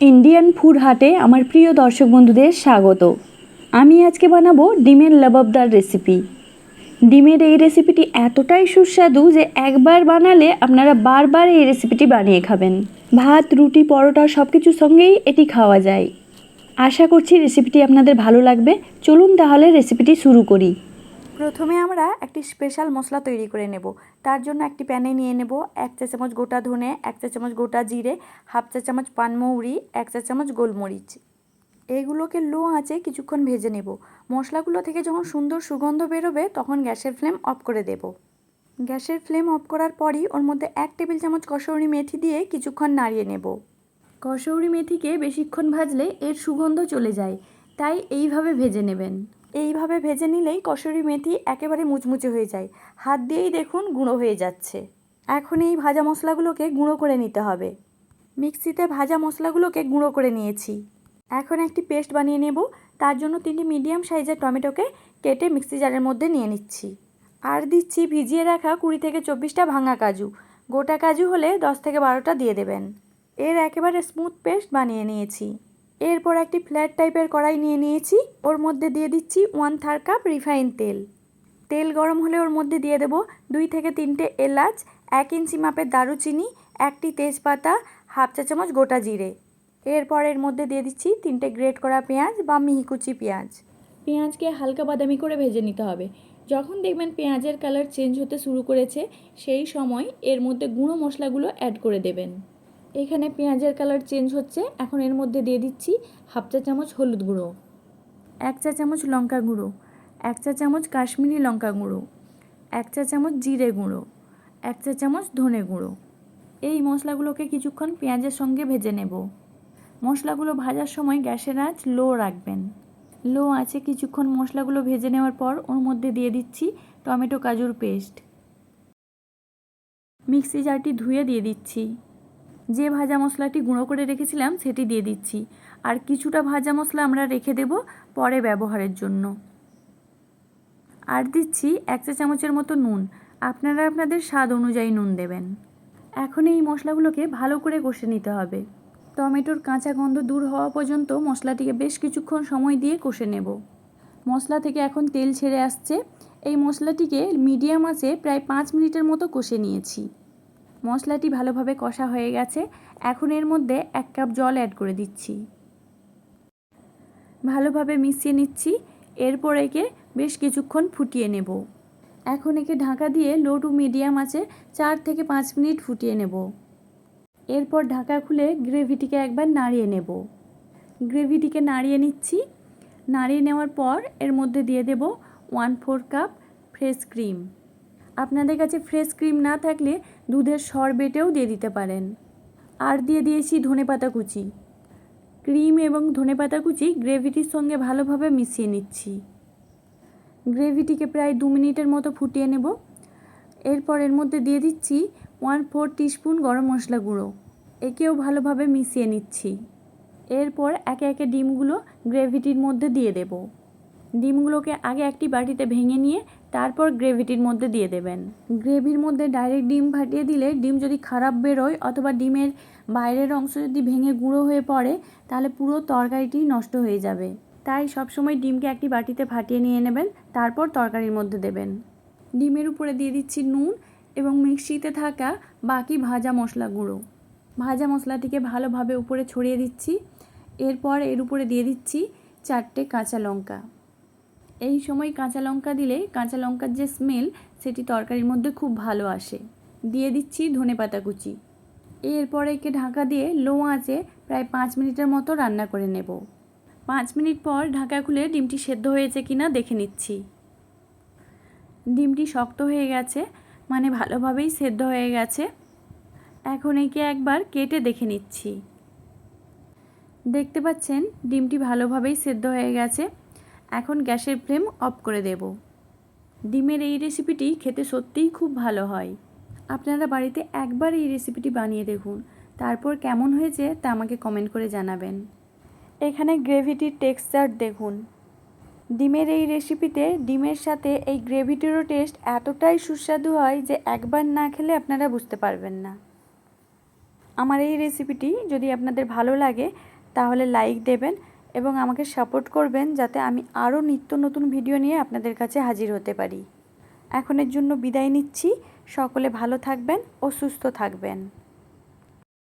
Indian food হাটে আমার প্রিয় দর্শক বন্ধুদের স্বাগত। আমি আজকে বানাবো ডিমের লবাবদার রেসিপি ডিমের এই রেসিপিটি এতটাই সুস্বাদু যে একবার বানালে আপনারা বারবার এই রেসিপিটি বানিয়ে খাবেন। ভাত, রুটি, পরোটা সব কিছুর সঙ্গেই এটি খাওয়া যায়। আশা করছি রেসিপিটি আপনাদের ভালো লাগবে। চলুন তাহলে রেসিপিটি শুরু করি। প্রথমে আমরা একটি স্পেশাল মশলা তৈরি করে নেব। তার জন্য একটি প্যানে নিয়ে নেব এক চা চামচ গোটা ধনে, এক চা চামচ গোটা জিরে, হাফ চা চামচ পানমৌরি এক চা চামচ গোলমরিচ। এইগুলোকে লো আঁচে কিছুক্ষণ ভেজে নেব। মশলাগুলো থেকে যখন সুন্দর সুগন্ধ বেরোবে, তখন গ্যাসের ফ্লেম অফ করে দেব। গ্যাসের ফ্লেম অফ করার পরই ওর মধ্যে এক টেবিল চামচ কসৌরি মেথি দিয়ে কিছুক্ষণ নাড়িয়ে নেব। কসৌরি মেথিকে বেশিক্ষণ ভাজলে এর সুগন্ধ চলে যায়, তাই এইভাবে ভেজে নেবেন। এইভাবে ভেজে নিলেই কসুরি মেথি একেবারে মুচমুচে হয়ে যায়। হাত দিয়েই দেখুন গুঁড়ো হয়ে যাচ্ছে। এখন এই ভাজা মশলাগুলোকে গুঁড়ো করে নিতে হবে। মিক্সিতে ভাজা মশলাগুলোকে গুঁড়ো করে নিয়েছি। এখন একটি পেস্ট বানিয়ে নেব। তার জন্য তিনটি মিডিয়াম সাইজের টমেটোকে কেটে মিক্সি জারের মধ্যে নিয়ে নিচ্ছি। আর দিচ্ছি ভিজিয়ে রাখা কুড়ি থেকে চব্বিশটা ভাঙা কাজু। গোটা কাজু হলে দশ থেকে বারোটা দিয়ে দেবেন। এর একেবারে স্মুথ পেস্ট বানিয়ে নিয়েছি। এরপর একটি ফ্ল্যাট টাইপের কড়াই নিয়ে নিয়েছি। ওর মধ্যে দিয়ে দিচ্ছি ওয়ান থার্ড কাপ রিফাইন তেল। তেল গরম হলে ওর মধ্যে দিয়ে দেবো দুই থেকে তিনটে এলাচ, এক ইঞ্চি মাপের দারুচিনি, একটি তেজপাতা, হাফ চা চামচ গোটা জিরে। এরপর এর মধ্যে দিয়ে দিচ্ছি তিনটে গ্রেট করা পেঁয়াজ বা মিহিকুচি পেঁয়াজ। পেঁয়াজকে হালকা বাদামি করে ভেজে নিতে হবে। যখন দেখবেন পেঁয়াজের কালার চেঞ্জ হতে শুরু করেছে, সেই সময় এর মধ্যে গুঁড়ো মশলাগুলো অ্যাড করে দেবেন। এখানে পেঁয়াজের কালার চেঞ্জ হচ্ছে। এখন এর মধ্যে দিয়ে দিচ্ছি হাফ চা চামচ হলুদ গুঁড়ো, এক চা চামচ লঙ্কা গুঁড়ো, এক চা চামচ কাশ্মীরি লঙ্কা গুঁড়ো, এক চা চামচ জিরে গুঁড়ো, এক চা চামচ ধনে গুঁড়ো। এই মশলাগুলোকে কিছুক্ষণ পেঁয়াজের সঙ্গে ভেজে নেব। মশলাগুলো ভাজার সময় গ্যাসের আঁচ লো রাখবেন। লো আছে কিছুক্ষণ মশলাগুলো ভেজে নেওয়ার পর ওর মধ্যে দিয়ে দিচ্ছি টমেটো কাজুর পেস্ট। মিক্সি জারটি ধুয়ে দিয়ে দিচ্ছি। যে ভাজা মশলাটি গুঁড়ো করে রেখেছিলাম সেটি দিয়ে দিচ্ছি। আর কিছুটা ভাজা মশলা আমরা রেখে দেব পরে ব্যবহারের জন্য। আর দিচ্ছি এক চা চামচের মতো নুন। আপনারা আপনাদের স্বাদ অনুযায়ী নুন দেবেন। এখন এই মশলাগুলোকে ভালো করে কষে নিতে হবে। টমেটোর কাঁচা গন্ধ দূর হওয়া পর্যন্ত মশলাটিকে বেশ কিছুক্ষণ সময় দিয়ে কষে নেব। মশলা থেকে এখন তেল ছেড়ে আসছে। এই মশলাটিকে মিডিয়াম আছে প্রায় পাঁচ মিনিটের মতো কষে নিয়েছি। মশলাটি ভালোভাবে কষা হয়ে গেছে। এখন এর মধ্যে এক কাপ জল অ্যাড করে দিচ্ছি। ভালোভাবে মিশিয়ে নিচ্ছি। এরপর একে বেশ কিছুক্ষণ ফুটিয়ে নেব। এখন একে ঢাকা দিয়ে লো টু মিডিয়াম আছে চার থেকে পাঁচ মিনিট ফুটিয়ে নেব। এরপর ঢাকা খুলে গ্রেভিটিকে একবার নাড়িয়ে নেব। গ্রেভিটিকে নাড়িয়ে নিচ্ছি। নাড়িয়ে নেওয়ার পর এর মধ্যে দিয়ে দেব one four cup fresh cream আপনাদের কাছে ফ্রেশ ক্রিম না থাকলে দুধের শরবেটেও দিয়ে দিতে পারেন। আর দিয়ে দিয়েছি ধনেপাতা কুচি। ক্রিম এবং ধনেপাতা কুচি গ্রেভিটির সঙ্গে ভালোভাবে মিশিয়ে নিচ্ছি। গ্রেভিটিকে প্রায় দু মিনিটের মতো ফুটিয়ে নেব। এরপর এর মধ্যে দিয়ে দিচ্ছি ওয়ান ফোর টিস্পুন গরম মশলা গুঁড়ো। একেও ভালোভাবে মিশিয়ে নিচ্ছি। এরপর একে একে ডিমগুলো গ্রেভিটির মধ্যে দিয়ে দেব। ডিমগুলোকে আগে একটি বাটিতে ভেঙে নিয়ে তারপর গ্রেভিটির মধ্যে দিয়ে দেবেন। গ্রেভির মধ্যে ডাইরেক্ট ডিম ফাটিয়ে দিলে ডিম যদি খারাপ বেরোয় অথবা ডিমের বাইরের অংশ যদি ভেঙে গুঁড়ো হয়ে পড়ে, তাহলে পুরো তরকারিটি নষ্ট হয়ে যাবে। তাই সবসময় ডিমকে একটি বাটিতে ফাটিয়ে নিয়ে নেবেন, তারপর তরকারির মধ্যে দেবেন। ডিমের উপরে দিয়ে দিচ্ছি নুন এবং মিক্সিতে থাকা বাকি ভাজা মশলা গুঁড়ো। ভাজা মশলাটিকে ভালোভাবে উপরে ছড়িয়ে দিচ্ছি। এরপর এর উপরে দিয়ে দিচ্ছি চারটে কাঁচা লঙ্কা। এই সময় কাঁচা লঙ্কা দিলে কাঁচা লঙ্কার যে স্মেল সেটি তরকারির মধ্যে খুব ভালো আসে। দিয়ে দিচ্ছি ধনে পাতা কুচি। এরপর একে ঢাকা দিয়ে লো আঁচে প্রায় পাঁচ মিনিটের মতো রান্না করে নেব। পাঁচ মিনিট পর ঢাকা খুলে ডিমটি সেদ্ধ হয়েছে কি না দেখে নিচ্ছি। ডিমটি শক্ত হয়ে গেছে মানে ভালোভাবেই সেদ্ধ হয়ে গেছে। এখন একে একবার কেটে দেখে নিচ্ছি। দেখতে পাচ্ছেন, ডিমটি ভালোভাবেই সেদ্ধ হয়ে গেছে। এখন গ্যাসের ফ্লেম অফ করে দেব। ডিমের এই রেসিপিটি খেতে সত্যিই খুব ভালো হয়। আপনারা বাড়িতে একবার এই রেসিপিটি বানিয়ে দেখুন। তারপর কেমন হয়েছে তা আমাকে কমেন্ট করে জানাবেন। এখানে গ্রেভিটির টেক্সচার দেখুন। ডিমের এই রেসিপিতে ডিমের সাথে এই গ্রেভিটিরও টেস্ট এতটাই সুস্বাদু হয় যে একবার না খেলে আপনারা বুঝতে পারবেন না। আমার এই রেসিপিটি যদি আপনাদের ভালো লাগে, তাহলে লাইক দেবেন এবং আমাকে সাপোর্ট করবেন যাতে আমি আরও নিত্য নতুন ভিডিও নিয়ে আপনাদের কাছে হাজির হতে পারি। এখনের জন্য বিদায় নিচ্ছি। সকলে ভালো থাকবেন ও সুস্থ থাকবেন।